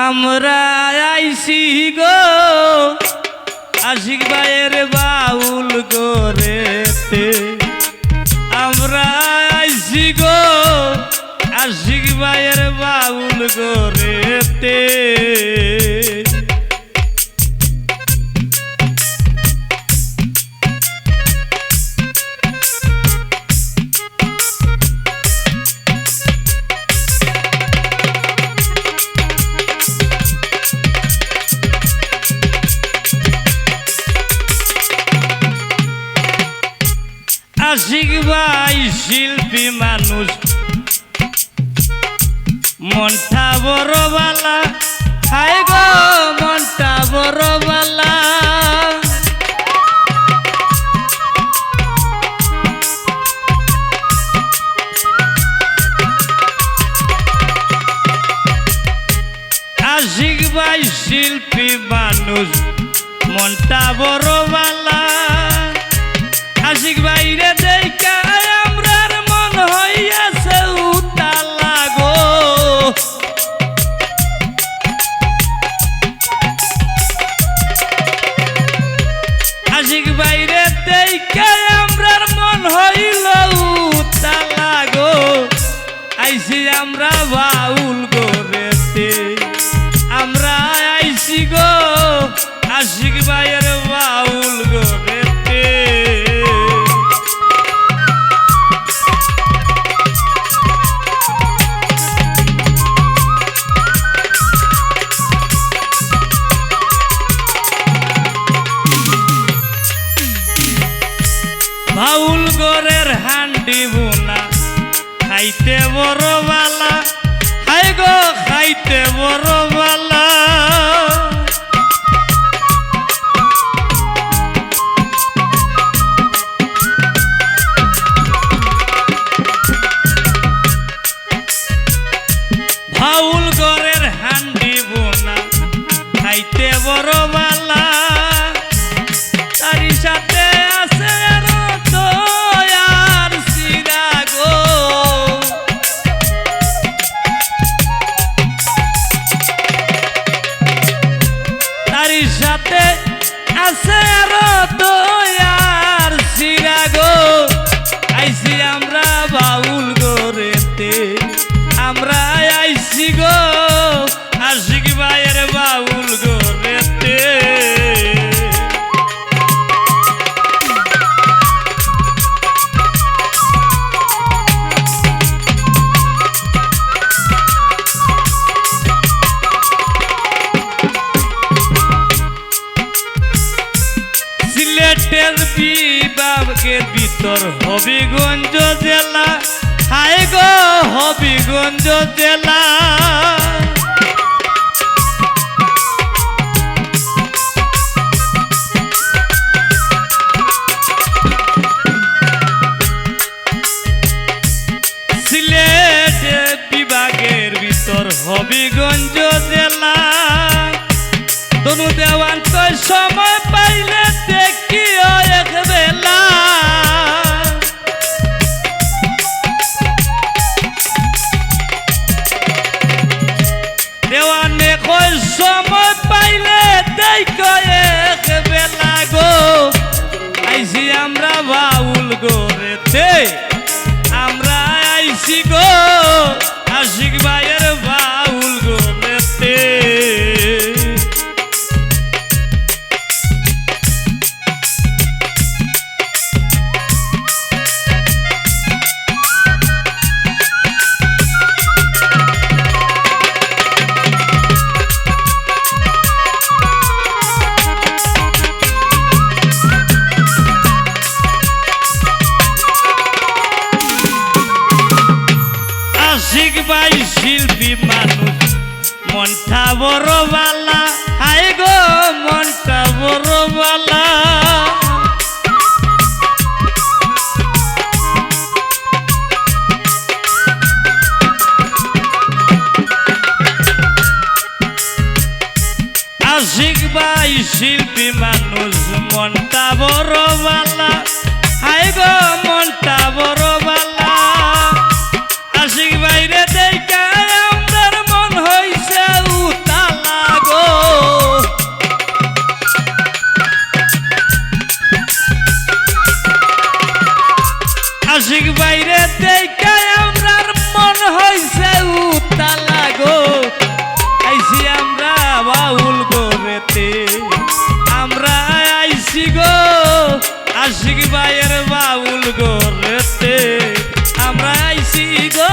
আমরা আইসি গো আশিক ভাইয়ের বাউল করে আমরা আইসি গো আশিক ভাইয়ের বাউল গোরেতে আশিক ভাই শিল্পী মানুষ। মনটা বড় বালা হাই গো, মনটা বড় বালা আশিক ভাই শিল্পী মানুষ, মনটা বড় আশিক বাইরে দেখে আমরার মন হইল উতালা গো। আইসি আমরা বাউল গোরেতে আমরা আইসি গো আশিক বাইরে বাউল বাউল গরের হান্ডি বোনা খাইতে বড় বালা। খাই গো খাইতে বড় বালা। Assim é a বিভাগের ভিতর? হবিগঞ্জ জেলা। হাই গো হবিগঞ্জ জেলা। হবিগঞ্জ জেলা। তনু দেওয়ান কই সময়? দেখো কয়েক বেলা গো আইসি আমরা বাউল গোরেতে আমরা আইসি গো আশিক ভাইয়ের ভাই শিল্পী মানুষ, মনটা বড় বালা। হাই গো, মনটা বড় বালা। আশিক শিল্পী মানুষ, মনটা বড় বালা। হাই গো, মনটা বড় আশিক বাইরে দেখে আমরার মন হয়েছে উতালা গো। আইসি আমরা বাউল করেতে আমরা আইসি গো আশিক বাইয়ের বাউল করেতে আমরা আইসি গো